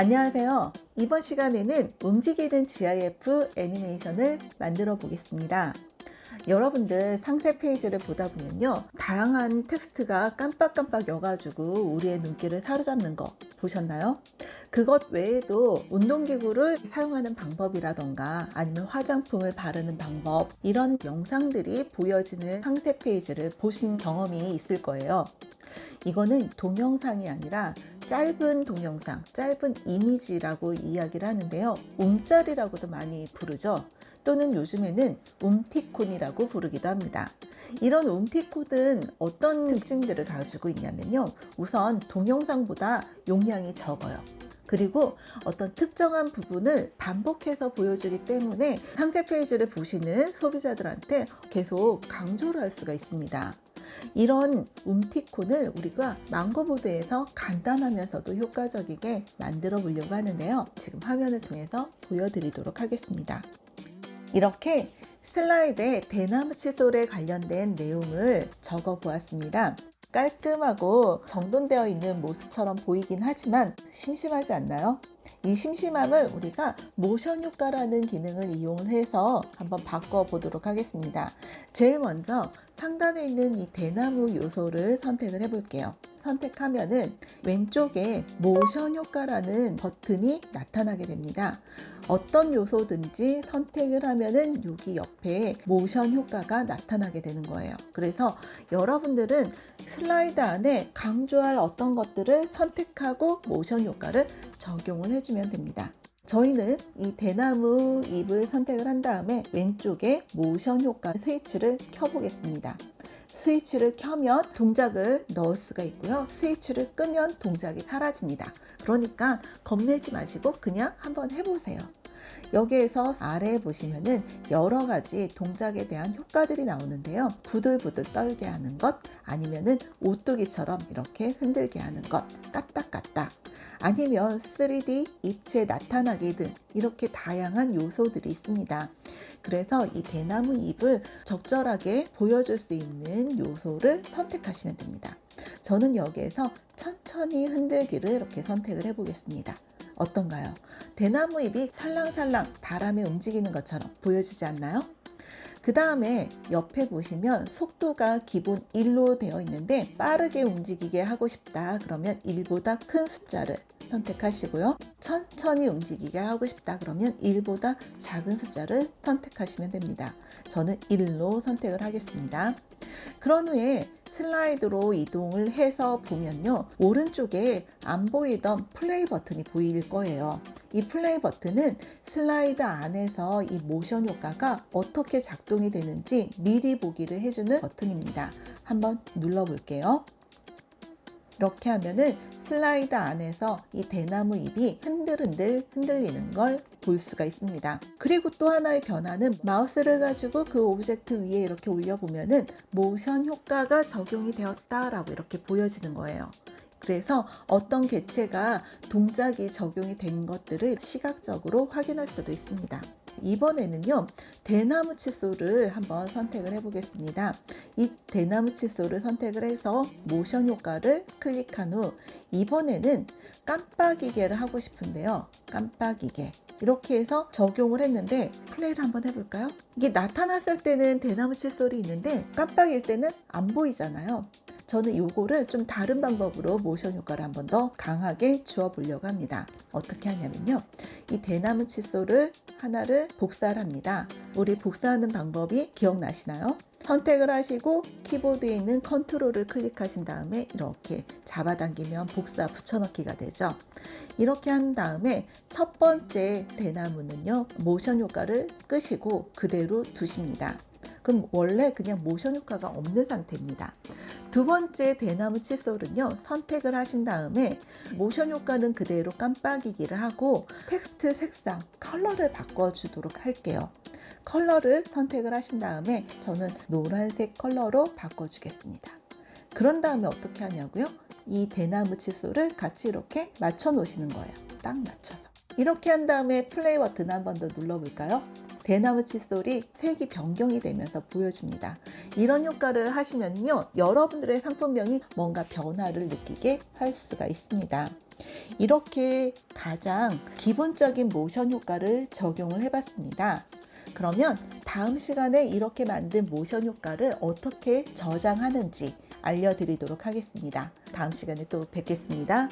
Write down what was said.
안녕하세요. 이번 시간에는 움직이는 GIF 애니메이션을 만들어 보겠습니다. 여러분들 상세 페이지를 보다 보면요. 다양한 텍스트가 깜빡깜빡 여가지고 우리의 눈길을 사로잡는 거 보셨나요? 그것 외에도 운동기구를 사용하는 방법이라던가 아니면 화장품을 바르는 방법 이런 영상들이 보여지는 상세 페이지를 보신 경험이 있을 거예요. 이거는 동영상이 아니라 짧은 동영상, 짧은 이미지라고 이야기를 하는데요. 움짤이라고도 많이 부르죠. 또는 요즘에는 움티콘이라고 부르기도 합니다. 이런 움티콘은 어떤 특징들을 가지고 있냐면요. 우선 동영상보다 용량이 적어요. 그리고 어떤 특정한 부분을 반복해서 보여주기 때문에 상세 페이지를 보시는 소비자들한테 계속 강조를 할 수가 있습니다. 이런 움티콘을 우리가 망고보드에서 간단하면서도 효과적이게 만들어 보려고 하는데요. 지금 화면을 통해서 보여드리도록 하겠습니다. 이렇게 슬라이드에 대나무 칫솔에 관련된 내용을 적어 보았습니다. 깔끔하고 정돈되어 있는 모습처럼 보이긴 하지만 심심하지 않나요? 이 심심함을 우리가 모션 효과라는 기능을 이용해서 한번 바꿔 보도록 하겠습니다. 제일 먼저 상단에 있는 이 대나무 요소를 선택을 해 볼게요. 선택하면은 왼쪽에 모션 효과라는 버튼이 나타나게 됩니다. 어떤 요소든지 선택을 하면은 여기 옆에 모션 효과가 나타나게 되는 거예요. 그래서 여러분들은 슬라이드 안에 강조할 어떤 것들을 선택하고 모션 효과를 적용을 해 주면 됩니다. 저희는 이 대나무 잎을 선택을 한 다음에 왼쪽에 모션 효과 스위치를 켜보겠습니다. 스위치를 켜면 동작을 넣을 수가 있고요. 스위치를 끄면 동작이 사라집니다. 그러니까 겁내지 마시고 그냥 한번 해보세요. 여기에서 아래에 보시면은 여러 가지 동작에 대한 효과들이 나오는데요. 부들부들 떨게 하는 것, 아니면은 오뚜기처럼 이렇게 흔들게 하는 것, 까딱까딱, 아니면 3D 입체 나타나기 등 이렇게 다양한 요소들이 있습니다. 그래서 이 대나무 잎을 적절하게 보여줄 수 있는 요소를 선택하시면 됩니다. 저는 여기에서 천천히 흔들기를 이렇게 선택을 해보겠습니다. 어떤가요? 대나무 잎이 살랑살랑 바람에 움직이는 것처럼 보여지지 않나요? 그 다음에 옆에 보시면 속도가 기본 1로 되어 있는데 빠르게 움직이게 하고 싶다 그러면 1보다 큰 숫자를 선택하시고요. 천천히 움직이게 하고 싶다 그러면 1보다 작은 숫자를 선택하시면 됩니다. 저는 1로 선택을 하겠습니다. 그런 후에 슬라이드로 이동을 해서 보면요. 오른쪽에 안 보이던 플레이 버튼이 보일 거예요. 이 플레이 버튼은 슬라이드 안에서 이 모션 효과가 어떻게 작동이 되는지 미리 보기를 해주는 버튼입니다. 한번 눌러볼게요. 이렇게 하면은 슬라이드 안에서 이 대나무 잎이 흔들흔들 흔들리는 걸 볼 수가 있습니다. 그리고 또 하나의 변화는 마우스를 가지고 그 오브젝트 위에 이렇게 올려보면은 모션 효과가 적용이 되었다라고 이렇게 보여지는 거예요. 그래서 어떤 개체가 동작이 적용이 된 것들을 시각적으로 확인할 수도 있습니다. 이번에는요, 대나무 칫솔을 한번 선택을 해 보겠습니다. 이 대나무 칫솔을 선택을 해서 모션 효과를 클릭한 후, 이번에는 깜빡이게를 하고 싶은데요. 깜빡이게. 이렇게 해서 적용을 했는데 플레이를 한번 해볼까요? 이게 나타났을 때는 대나무 칫솔이 있는데 깜빡일 때는 안 보이잖아요. 저는 이거를 좀 다른 방법으로 모션 효과를 한 번 더 강하게 주어 보려고 합니다. 어떻게 하냐면요. 이 대나무 칫솔을 하나를 복사를 합니다. 우리 복사하는 방법이 기억나시나요? 선택을 하시고 키보드에 있는 컨트롤을 클릭하신 다음에 이렇게 잡아당기면 복사 붙여넣기가 되죠. 이렇게 한 다음에 첫 번째 대나무는요, 모션 효과를 끄시고 그대로 두십니다. 그럼 원래 그냥 모션 효과가 없는 상태입니다. 두 번째 대나무 칫솔은요, 선택을 하신 다음에 모션 효과는 그대로 깜빡이기를 하고 텍스트 색상, 컬러를 바꿔주도록 할게요. 컬러를 선택을 하신 다음에 저는 노란색 컬러로 바꿔주겠습니다. 그런 다음에 어떻게 하냐고요? 이 대나무 칫솔을 같이 이렇게 맞춰 놓으시는 거예요. 딱 맞춰서. 이렇게 한 다음에 플레이 버튼 한 번 더 눌러볼까요? 대나무 칫솔이 색이 변경이 되면서 보여줍니다. 이런 효과를 하시면요. 여러분들의 상품명이 뭔가 변화를 느끼게 할 수가 있습니다. 이렇게 가장 기본적인 모션 효과를 적용을 해봤습니다. 그러면 다음 시간에 이렇게 만든 모션 효과를 어떻게 저장하는지 알려드리도록 하겠습니다. 다음 시간에 또 뵙겠습니다.